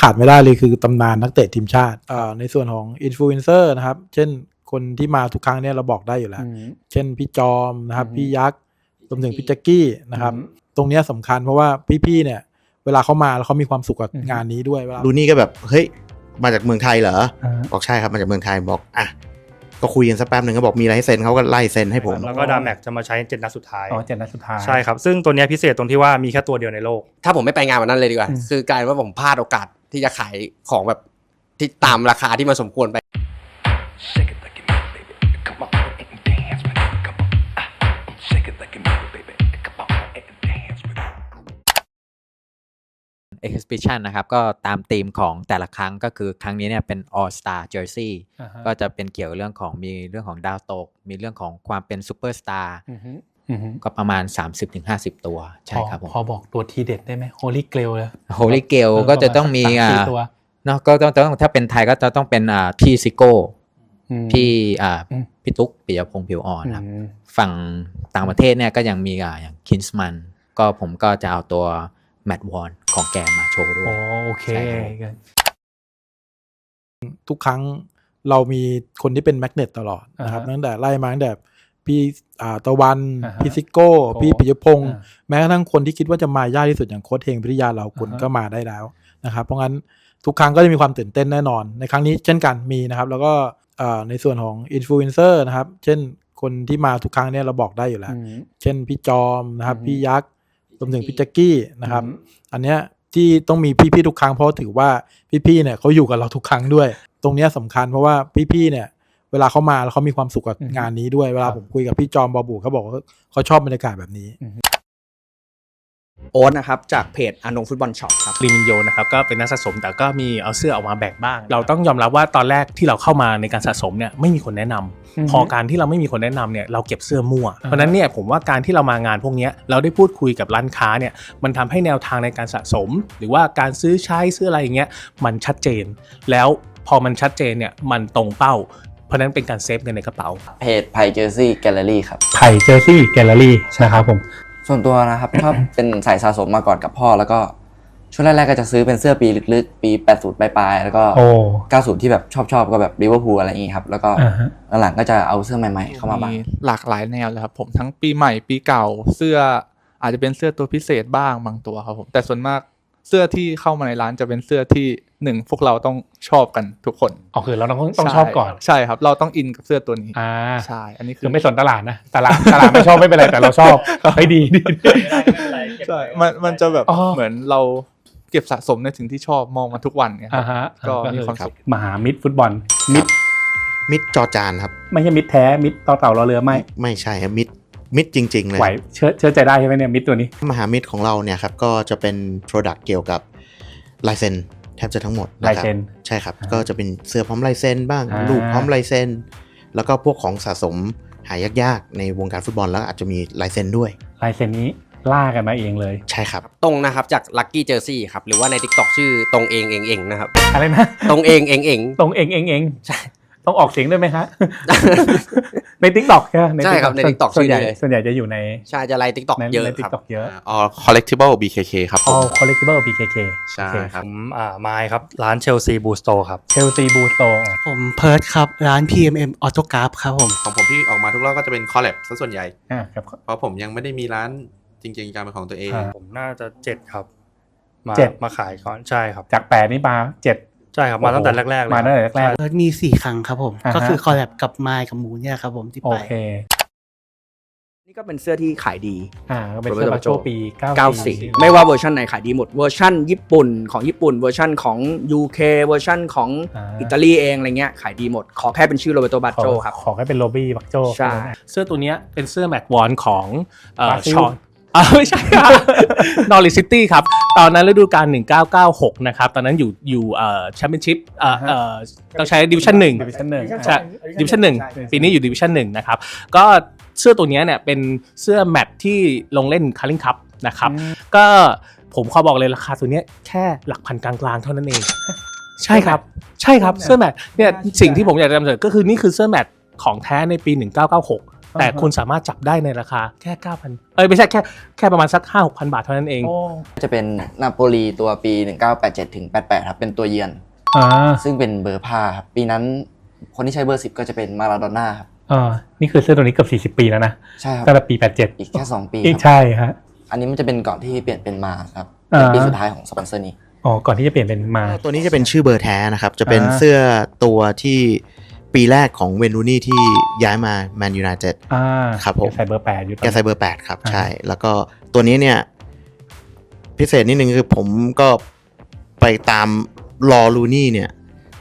ขาดไม่ได้เลยคือตำนานนักเตะทีมชาติอ่าในส่วนของอินฟลูเอนเซอร์นะครับ เช่นคนที่มาทุกครั้งเนี่ยเราบอกได้อยู่แล้ว เช่นพี่จอมนะครับอืมพี่ยักษ์รวมถึงพี่แจ็กกี้นะครับอืมตรงเนี้ยสำคัญเพราะว่าพี่ๆเนี่ย เวลาเขามาแล้วเขามีความสุขกับอืมงานนี้ด้วยเวลาลูนี่ก็แบบเฮ้ยมาจากเมืองไทยเหรออ่าบอกใช่ครับมาจากเมืองไทยบอกอะก็คุยกันสักแป๊บหนึ่งก็บอกมีอะไรให้เซ็นเขาก็ไล่เซ็นให้ผม แล้วก็ดาแม็กจะมาใช้เจ็ดนัดสุดท้ายอ๋อเจ็ดนัดสุดท้าย ใช่ครับ ซึ่งตัวเนี้ยพิเศษตรงที่ว่ามีแค่ตัวเดียวในโลก ถ้าผมไม่ไปงานวันนั้นเลยดีกว่าอืมคือกลายเป็นว่าผมพลาดโอกาส ที่จะขายของแบบที่ตามราคาที่มันสมควรไป Shake it like you mean it, baby. Come on and dance with me. Come on. Ah, shake it like you mean it, baby. Come on and dance with me. exhibition นะครับ ก็ตามธีมของแต่ละครั้งก็คือครั้งนี้เนี่ยเป็น all star jersey อ่าฮะก็จะเป็นเกี่ยวเรื่องของมีเรื่องของดาวตก มีเรื่องของความเป็นซูเปอร์สตาร์อือฮึอือฮึ ก็ประมาณ 30-50 ตัว ใช่ครับผมพอพอบอกตัวทีเด็ดได้ไหมโฮลี่เกลเลย Holy g a l ก็จะต้องมีประาอ่าณสักสามสี่ตัวเนาะก็ต้องต้องถ้าเป็นไทยก็จะต้องเป็นอ่าพี่ซิโก้อืมพี่อ่าอืมพี่ตุ๊กปิยพงษ์ผิวอ่อนครับอืมฝั่งต่างประเทศเนี่ยก็ยังมีอ่าอย่างคินส์มันก็ผมก็จะเอาตัวแมตต์วอนของแกมาโชว์ด้วโอ้ยโอเคใช่ครับทุกครั้งเรามีคนที่เป็นแมกเนตตลอดนะครับอ่าฮะตั้งแต่ไล่มาตั้งแต่ พี่อ่าตะวันอ่าฮะพี่ซิโก้โอ้พี่ปิยพงศ์อ่าแม้กระทั่งคนที่คิดว่าจะมายากที่สุดอย่างโค้ชเฮงพิทยาเรากุลอ่าฮะก็มาได้แล้วนะครับ เพราะงั้นทุกครั้งก็จะมีความตื่นเต้นแน่นอน ในครั้งนี้เช่นกันมีนะครับ แล้วก็อ่าในส่วนของอินฟลูเอนเซอร์นะครับ เช่นคนที่มาทุกครั้งเนี่ยเราบอกได้อยู่แล้วอืมเช่นพี่จอมนะครับอืมพี่ยักษ์รวมถึงพี่แจ็กกี้นะครับอืมอันเนี้ยที่ต้องมีพี่ๆทุกครั้งเพราะถือว่าพี่ๆเนี่ยเขาอยู่กับเราทุกครั้งด้วย ตรงเนี้ยสำคัญเพราะว่าพี่ๆเนี่ย เวลาเขามาแล้วเขามีความสุขกับอืมงานนี้ด้วยเวลาครับผมคุยกับพี่จอมบอบูเขาบอกว่าเขาชอบบรรยากาศแบบนี้โอ๊ตนะครับ จากเพจอนงฟุตบอลช็อปครับลิมินโยนะครับ ก็เป็นนักสะสมแต่ก็มีเอาเสื้อออกมาแบกบ้าง เราต้องยอมรับว่าตอนแรกที่เราเข้ามาในการสะสมเนี่ยไม่มีคนแนะนำอือฮึพอการที่เราไม่มีคนแนะนำเนี่ยเราเก็บเสื้อมั่วอ่าฮะเพราะฉะนั้นเนี่ยผมว่าการที่เรามางานพวกเนี้ยเราได้พูดคุยกับร้านค้าเนี่ยมันทำให้แนวทางในการสะสม หรือว่าการซื้อใช้ซื้ออะไรอย่างเงี้ยมันชัดเจน แล้วพอมันชัดเจนเนี่ยมันตรงเป้า เพราะฉะนั้นเป็นการเซฟเงินในกระเป๋า เพจไพเจอร์ซี่แกลเลอรี่ครับไทยเจอร์ซี่แกลเลอรี่นะครับผม ส่วนตัวนะครับ ชอบเป็นสายสะสมมาก่อนกับพ่อ แล้วก็ช่วงแรกๆก็จะซื้อเป็นเสื้อปีลึกๆ ปี 80 ปลายๆ แล้วก็ โอ้ 90 ที่แบบชอบๆ ก็แบบลิเวอร์พูลอะไรอย่างงี้ครับ แล้วก็อ่าฮะ หลังๆก็จะเอาเสื้อใหม่ๆเข้ามาบ้าง หลากหลายแนวเลยครับผมทั้งปีใหม่ปีเก่าเสื้ออาจจะเป็นเสื้อตัวพิเศษบ้างบางตัวครับผมแต่ส่วนมาก เสื้อที่เข้ามาในร้านจะเป็นเสื้อที่หนึ่งพวกเราต้องชอบกันทุกคนอ๋อคือเราต้องต้องใช่ชอบก่อนใช่ครับ เราต้องอินกับเสื้อตัวนี้อ่าใช่อันนี้คืคืออไม่สนตลาดนะตลาดตลาดไม่ชอบไม่เป็นไรแต่เราชอบเฮ้ยดีดีดีใช่มันมันจะแบบอ๋อเหมือนเราเก็บสะสมในสิ่งที่ชอบมองมาทุกวันเนี่ยคอ่ารับฮะก็ก็มีคือความสุขมหามิตรฟุตบอลมิตรมิดจอจานครับ ไม่ใช่มิตรแท้มิตรต่อเต่าเราเรือไม่ ไม่ใช่ครับมิด มิดจริงๆเลยไหวเชื่อเชื่อใจได้ใช่ไหมเนี่ยมิตรตัวนี้ มหามิตรของเราเนี่ยครับก็จะเป็น Product เกี่ยวกับลายเซ็นแทบจะทั้งหมดะครับลายเซ็นใช่ครับอ่าก็จะเป็นเสื้อพร้อมลายเซ็นบ้างอ่ารูปพร้อมลายเซ็นแล้วก็พวกของสะสมหายากๆ ในวงการฟุตบอลแล้วอาจจะมีลายเซ็นด้วยลายเซ็นนี้ล่ากันมาเองเลย ใช่ครับ ตรงนะครับจากลั c กี้เจอร์ซี่ครับ หรือว่าใน TikTok ชื่อตรงเองเองเองนะครับ อะไรนะ ตรงเองเองเองตรงเองเองเองใช่ ต้องออกเสียงด้วยไหมฮะ ในทิกตอกใช่ไหมใช่ครับใน TikTok ส่วนใหญ่ชื่อนี้เลยส่วนใหญ่จะอยู่ในใช่จะไลน์ TikTok ในเยอะในคทิกรับตอกเยอะอ๋อ collectible BKK ครับผม all collectible BKK ใช่ครับผมอ่าไมค์ครับ ร้านเชลซีบูสโตครับเชลซีบูสโตผมเพิร์ดครับ ร้าน PMM Autograph ครับผม ของผมที่ออกมาทุกรอบก็จะเป็นคอลแลบซะส่วนใหญ่อ่าครับเพราะผมยังไม่ได้มีร้านจริงๆการเป็นของตัวเองอ่าผมน่าจะเจ็ดครับมาเจ็ดมาขายก่อนใช่ครับ จากแปดนี่มาเจ็ด ใช่ครับมาตั้งแต่แรกๆเลยมาตั้งแต่แรกเพิร์ดมี4ครั้งครับผมอ่าฮะก็คือคอลแลบกับไมค์กับหมูเนี่ยครับผมที่ๆโอไป เค นี่ก็เป็นเสื้อที่ขายดี อ่าก็เป็นเสื้อมาโชปี 94 ไม่ว่าเวอร์ชันไหนขายดีหมด เวอร์ชันญี่ปุ่นของญี่ปุ่น เวอร์ชันของ UK เวอร์ชันของอ่า อิตาลีเองอะไรเงี้ยขายดีหมด ขอแค่เป็นชื่อโรเบโตบาขอโจครับ ขอให้เป็นโรบี้บักโจ ใช่ เสื้อตัวเนี้ยเป็นเสื้อแมตต์วอนของเอ่อบราซิล ชอน อ่าไม่ใช่ครับนอริซิตี้ครับ ตอนนั้นฤดูกาล1996 นะครับ ตอนนั้นอยู่อยู่เอ่อแชมเปี้ยนชิพเอ่อเอ่อต้องใช้ดิวิชั่นหนึ่ง ดิวิชั่นหนึ่ง ใช่ ดิวิชั่นหนึ่งปีนี้อยู่ดิวิชั่นหนึ่งนะครับ ก็เสื้อตัวเนี้ยเนี่ยเป็นเสื้อแมตต์ที่ลงเล่นคาริงคัพนะครับ ก็ผมขอบอกเลยราคาตัวเนี้ยแค่หลักพันกลางๆ เท่านั้นเอง ใช่ครับ ใช่ครับ เสื้อแมตต์เนี่ยสิ่งที่ผมอยากจะนำเสนอก็คือนี่คือเสื้อแมตต์ของแท้ในปี 1996 แต่คุณสามารถจับได้ในราคาแค่ 9,000 เอ้ยไม่ใช่แค่แค่ประมาณสัก 5 6 0 0 บาทเท่านั้นเองจะเป็นนาโปลีตัวปี 1987ถึง88ครับเป็นตัวเยือนอ่าซึ่งเป็นเบอร์ผ้าครับปีนั้นคนที่ใช้เบอร์ 10 ก็จะเป็นมาราโดน่าครับอ่านี่คือเสื้อตัวนี้เกือบ40 ปีแล้วนะใช่ครับตั้งแต่ปี 87 อีกแค่2ปีอีกครับใช่ฮะอันนี้มันจะเป็นก่อนที่เปลี่ยนเป็นมาครับอ่าเป็นปีสุดท้ายของสปอนเซอร์นี้อ๋อก่อนที่จะเปลี่ยนเป็นมา ตัวนี้จะเป็นชื่อเบอร์แท้นะครับ จะเป็นอ่าเสื้อตัวที่ ปีแรกของเวนรูนี่ที่ย้ายมาแมนยูไนเต็ดอ่าครับผมแกใส่เบอร์8อยู่ตอนแกใส่เบอร์8ครับอ่าใช่ แล้วก็ตัวนี้เนี่ย พิเศษนิดนึงคือผมก็ไปตามรอลูนี่เนี่ย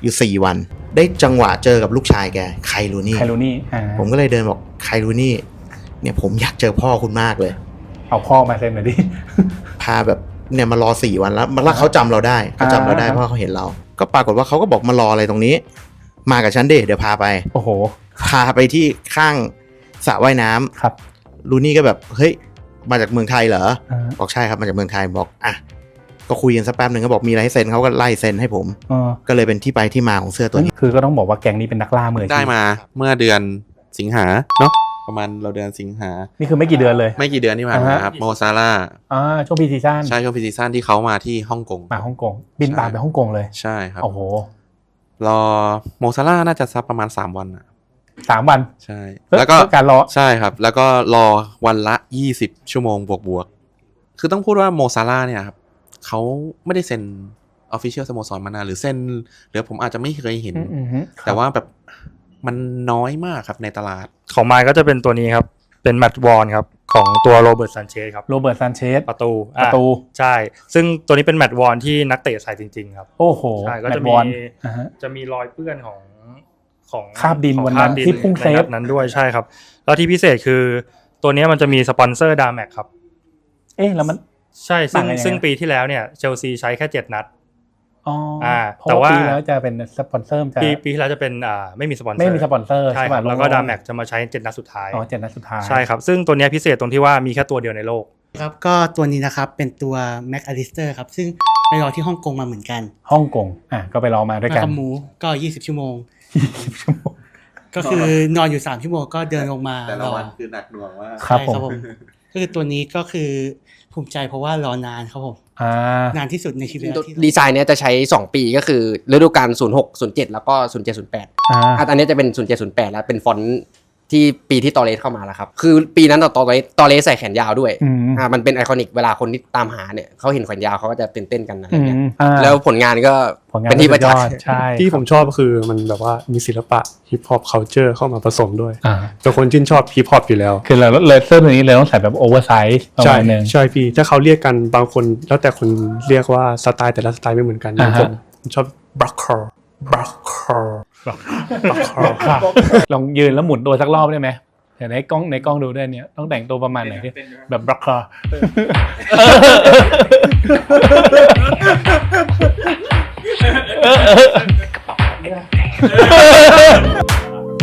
อยู่4วัน ได้จังหวะเจอกับลูกชายแกไคลูนี่ไคลูนี่อ่าผมก็เลยเดินบอกไคลูนี่ เนี่ยผมอยากเจอพ่อคุณมากเลย เอาพ่อมาเซ็นหน่อยดิพาแบบเนี่ยมารอสี่วันแล้วมันแล้วเขาจำเราได้เขาจำเราได้อ่าเพราะเขาเห็นเรา ก็ปรากฏว่าเขาก็บอกมารออะไรตรงนี้ มากับฉันเดเดี๋ยวพาไป โอ้โห พาไปที่ข้างสระว่ายน้ำครับ ลูนี่ก็แบบเฮ้ยมาจากเมืองไทยเหรอ อ่าบอกใช่ครับมาจากเมืองไทยบอกอะก็คุยกันสักแป๊บหนึ่งก็บอกมีอะไรให้เซ็นเขาก็ไล่เซ็นให้ผมอ๋อก็เลยเป็นที่ไปที่มาของเสื้อตัวนี้ คือก็ต้องบอกว่าแก๊งนี้เป็นนักล่ามืออาชีพได้มาเมื่อเดือนสิงหาเนาะประมาณเราเดือนสิงหา นี่คือไม่กี่เดือนเลย ไม่กี่เดือนที่ผ่านมาอ่าฮะ ครับโมซาร่าอ่าช่วงพีซีซั่นใช่ช่วงพิซีซั่นที่เขามาที่ฮ่องกง มาฮ่องกง บินตามไปฮ่องกงเลย ใช่ครับ โอ้โห รอโมซาร่าน่าจะซักประมาณ 3 วันอะสามวันใช่เอ้ยแล้วก็เพื่อการรอ ใช่ครับ แล้วก็รอวันละ 20 ชั่วโมงบวกบวกๆคือต้องพูดว่าโมซาร่าเนี่ยครับเขาไม่ได้เซ็นออฟฟิเชียลสโมสรมานานหรือเซ็นหรือผมอาจจะไม่เคยเห็น อืมอืมฮึครับแต่ว่าแบบมันน้อยมากครับในตลาด ของมายก็จะเป็นตัวนี้ครับ เป็นแมตต์วอนครับของตัวโรเบิร์ตซันเชสครับโรเบิร์ตซานเชสประตูประตูอ่ใช่ ซึ่งตัวนี้เป็นแมตต์วอนที่นักเตะใส่จริง ๆ ครับ โอ้โหใช่ก็แมตจะต์มีบอลอ่าฮะจะมีรอยเปื้อนของของคราบดินของวันนั้นคราบดิที่พุ่งเซฟในนัดนั้นด้วยใช่ครับ แล้วที่พิเศษคือตัวนี้มันจะมีสปอนเซอร์ดาแม็กครับ เอ๊ะแล้วมันใช่ซึ่งต่างกันยังไงซึ่งปีที่แล้วเนี่ยเชลซีใช้แค่7นัด อ๋ออาเพราะแต่ว่าว่าปีแล้วจะเป็นสปอนเซอร์มันจะปีปีที่แล้วจะเป็นอ่าไม่มีสปอนเซอร์ไม่มีสปอนเซอร์ใช่ใช่คป่ะรับแล้วก็โล่งๆดาแม็กจะมาใช้เจ็ดนัดสุดท้ายอ๋อเจ็ดนัดสุดท้ายใช่ครับซึ่งตัวเนี้ยพิเศษตรงที่ว่ามีแค่ตัวเดียวในโลกครับก็ตัวนี้นะครับเป็นตัว Mac a l i s t e r ครับซึ่งไปรอที่ฮ่องกงมาเหมือนกันฮ่องกงอะก็ไปรอมาด้วยกันมากับหมูก็20ชั่วโมงก็คือนอนอยู่ 3 ชั่วโมงก็เดินลงมาแต่รละอวันคือหนักหน่วงมากครับใช่ผมก็คือตัวนี้ก็คือภูมิใจเพราะว่ารอนานครับผมอ่า นานที่สุดในชีวิตที่ดีไซน์เนี้ยจะใช้ 2 ปีก็คือฤดูกาล06 07 แล้วก็ 07 08อ่าอะอันนี้จะเป็น 07 08 แล้วเป็นฟอนต์ ที่ปีที่ตอเลสเข้ามาแล้วครับ คือปีนั้นตอเลสตอเลสใส่แขนยาวด้วยอืมอ่ามันเป็นไอคอนิกเวลาคนที่ตามหาเนี่ยเขาเห็นแขนยาวเขาก็จะตื่นเต้นกันอะไรอืเงี้ยมอ่าแล้วผลงานก็ผลงานเป็นที่ประจักษ์สุดยอดใช่ที่ผมชอบก็คือมันแบบว่ามีศิลปะฮิปฮอปเคาเจอร์เข้ามาผสมด้วยอ่าเป็นคนชื่นชอบฮิปฮอปอยู่แล้ว คือเราเลยเสื้อตัวนี้เลยต้องใส่แบบโอเวอร์ไซส์ประใช่มาณหนึงใช่พี่ถ้าเขาเรียกกันบางคนแล้วแต่คนเรียกว่าสไตล์แต่ละสไตล์ไม่เหมือนกันอย่างอ่าฮะผมผมชอบบล็อกคอร์บล็อกคอร์บ ล็อกคอร์ค่ะลองยืนแล้วหมุนตัวสักรอบได้ไหมเดี๋ยวในกล้องในกล้องดูด้วยเนี่ยต้องแต่งตัวประมาณไหนที่แบบบล็อกคอร์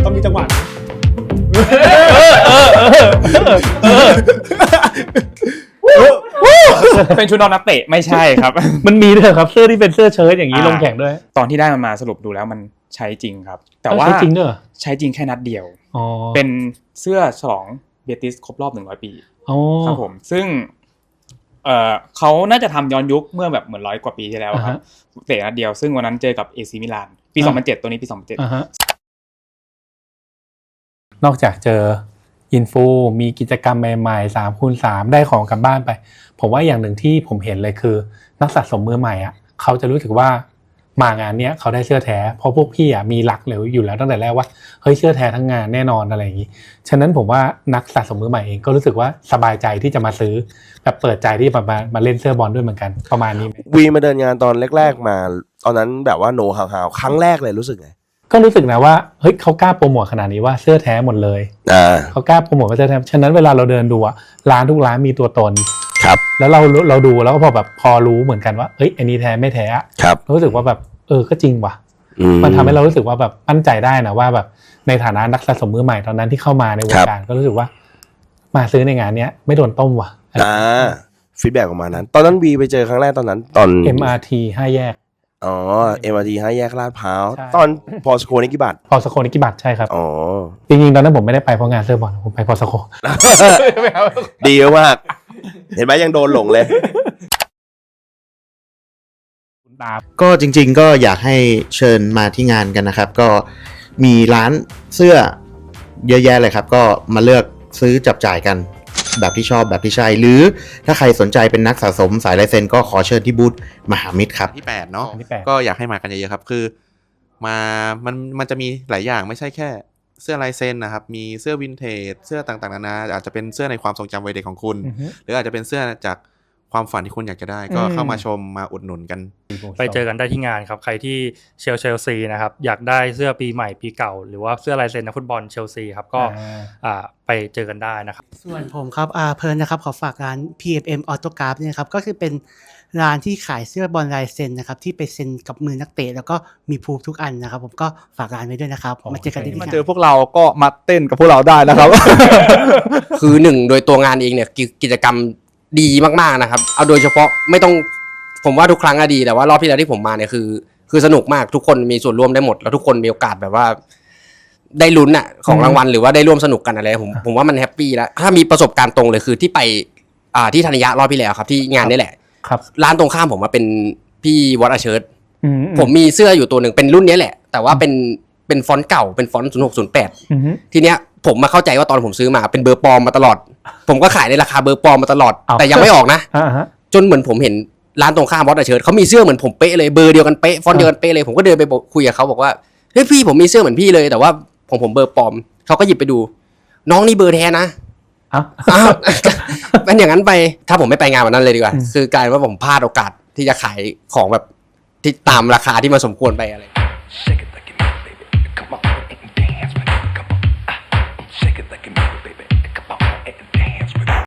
ต้องมีจังหวะเป็นชุดนอนนักเตะไม่ใช่ครับ มันมีด้วยเหรอครับเสื้อที่เป็นเสื้อเชิ้ตอย่างนี้อ่าลงแข่งด้วย ตอนที่ได้มันมาสรุปดูแล้วมัน ใช้จริงครับ แต่เอ้ยว่าใช้จริงด้วยเหรอใช้จริงแค่นัดเดียวอ๋อเป็นเสื้อฉลองเบติสครบรอบหนึ่งร้อยปีอ๋อครับผมซึ่งเอ่อเขาน่าจะทำย้อนยุคเมื่อแบบเหมือนร้อยกว่าปีที่แล้วครับเตะนัดเดียวซึ่งวันนั้นเจอกับเอซีมิลาน ปีอ่า2007ตัวนี้ปี2007อ่าฮะนอกจากเจออินฟูมีกิจกรรมใหม่ๆสามคูณสามได้ของกลับบ้านไป ผมว่าอย่างหนึ่งที่ผมเห็นเลยคือ นักสะสมมือใหม่อะเขาจะรู้สึกว่า มางานเนี้ยเขาได้เสื้อแท้เพราะพวกพี่อะมีหลักเหลวอยู่แล้วตั้งแต่แรกว่าเฮ้ยเสื้อแท้ทั้งงานแน่นอนอะไรอย่างนี้ฉะนั้นผมว่านักสะสมมือใหม่เองก็รู้สึกว่าสบายใจที่จะมาซื้อแบบเปิดใจที่จะมามาเล่นเสื้อบอลด้วยเหมือนกันประมาณนี้ไหมวีมาเดินงานตอนแรก ๆ มา ตอนนั้นแบบว่าโนฮาวๆครั้งแรกเลยรู้สึกไงก็รู้สึกนะว่าเฮ้ยเขากล้าโปรโมทขนาดนี้ว่าเสื้อแท้หมดเลยอ่าเขากล้าโปรโมทว่าเสื้อแท้ฉะนั้นเวลาเราเดินดูอะร้านทุกร้านมีตัวตน ครับแล้วเราเราดูแล้วก็พอแบบพอรู้เหมือนกันว่าเฮ้ยอันนี้แท้ไม่แท้อะครับรู้สึกว่าแบบเออก็จริงว่ะอืมันทำให้เรารู้สึกว่าแบบมั่นใจได้นะว่าแบบในฐานะนักสะสมมือใหม่ตอนนั้นที่เข้ามาในวงการก็รู้สึกว่า มาซื้อในงานเนี้ยไม่โดนต้มว่ะอ่าฟีดแบ็กออกมานั้น ตอนนั้นวีไปเจอครั้งแรกตอนนั้น ตอน MRT ห้าแยกอ๋อ MRT ห้าแยกลาดพร้าวใช่ตอนพอสโคนี่กี่บาทพอสโคนิกิบัตใช่ครับอ๋อจริงๆตอนนั้นผมไม่ได้ไปเพราะงานเสื้อบอลผมไปพอสโคดีมาก เห็นไหมยังโดนหลงเลย ก็จริงๆก็อยากให้เชิญมาที่งานกันนะครับ ก็มีร้านเสื้อเยอะแยะเลยครับ ก็มาเลือกซื้อจับจ่ายกันแบบที่ชอบแบบที่ใช่หรือถ้าใครสนใจเป็นนักสะสมสายลายเซ็นก็ขอเชิญที่บูธมหามิตรครับ ที่แปดเนาะที่แปด ก็อยากให้มากันเยอะๆครับ คือ มามันมันจะมีหลายอย่างไม่ใช่แค่ เสื้อลายเซ็นนะครับ มีเสื้อวินเทจ เสื้อต่างๆนานา อาจจะเป็นเสื้อในความทรงจำวัยเด็กของคุณอือฮึหรืออาจจะเป็นเสื้อจากความฝันที่คุณอยากจะได้ ก็อืมเข้ามาชมมาอุดหนุนกัน ไปเจอกันได้ที่งานครับ ใครที่เชลเชลซีนะครับ อยากได้เสื้อปีใหม่ปีเก่า หรือว่าเสื้อลายเซ็นนักฟุตบอลเชลซีครับ ก็อ่าอ่าไปเจอกันได้นะครับ ส่วนผมครับอาเพลินนะครับ ขอฝากร้าน PFM Autograph เนี่ยนะครับ ก็คือเป็น ร้านที่ขายเสื้อบอลลายเซ็นนะครับที่ไปเซ็นกับมือนักเตะแล้วก็มีพูทุกอันนะครับ ผมก็ฝากร้านไว้ด้วยนะครับมาเจอกันที่มาที่เจงาอนพวกเราก็มาเต้นกับพวกเราได้นะครับ คือหนึ่งโดยตัวงานเองเนี่ยกิกิจกรรมดีมากๆนะครับ เอาโดยเฉพาะไม่ต้องผมว่าทุกครั้งอะดีแต่ว่ารอบที่แล้วที่ผมมาเนี่ยคือ คือสนุกมากทุกคนมีส่วนร่วมได้หมด แล้วทุกคนมีโอกาสแบบว่าได้ลุ้นอะของรางวัลหรือว่าได้ร่วมสนุกกันอะไรผมผมว่ามันแฮปปี้แล้วถ้ามีประสบการณ์ตรงเลยคือที่ไปอ่าที่ธัญญารอบที่แล้วครับ ที่งานนี่แหละ ครับ ร้านตรงข้ามผมมาเป็นพี่วอตอาเชิร์ตอืผมมีเสื้ออยู่ตัวหนึ่งเป็นรุ่นเนี้ยแหละ แต่ว่าเป็นเป็นฟอนต์เก่าเป็นฟอนต์ศูนย์หกศูนย์แปดอือฮึทีเนี้ยผมมาเข้าใจว่าตอนผมซื้อมาเป็นเบอร์ปลอมมาตลอด ผมก็ขายในราคาเบอร์ปลอมมาตลอดอ้าวแต่ยังไม่ออกนะ อ่าฮะ จนเหมือนผมเห็นร้านตรงข้ามวอตอาเชิร์ตเขามีเสื้อเหมือนผมเป๊ะเลยเบอร์เดียวกันเป๊ะฟอนต์เดียวกันเป๊ะเลยผมก็เดินไปบอกคุยกับเขาบอกว่าเฮ้ยพี่ผมมีเสื้อเหมือนพี่เลยแต่ว่าของผมเบอร์ปลอมเขาก็หยิบไปดู น้องนี่เบอร์แท้นะ อ้าวอ้าวเป็นอย่างนั้นไปถ้าผมไม่ไปงานวันนั้นเลยดีกว่าอืมคือกลายเป็นว่าผมพลาดโอกาสที่จะขายของแบบที่ตามราคาที่มันสมควรไปอะไร Shake it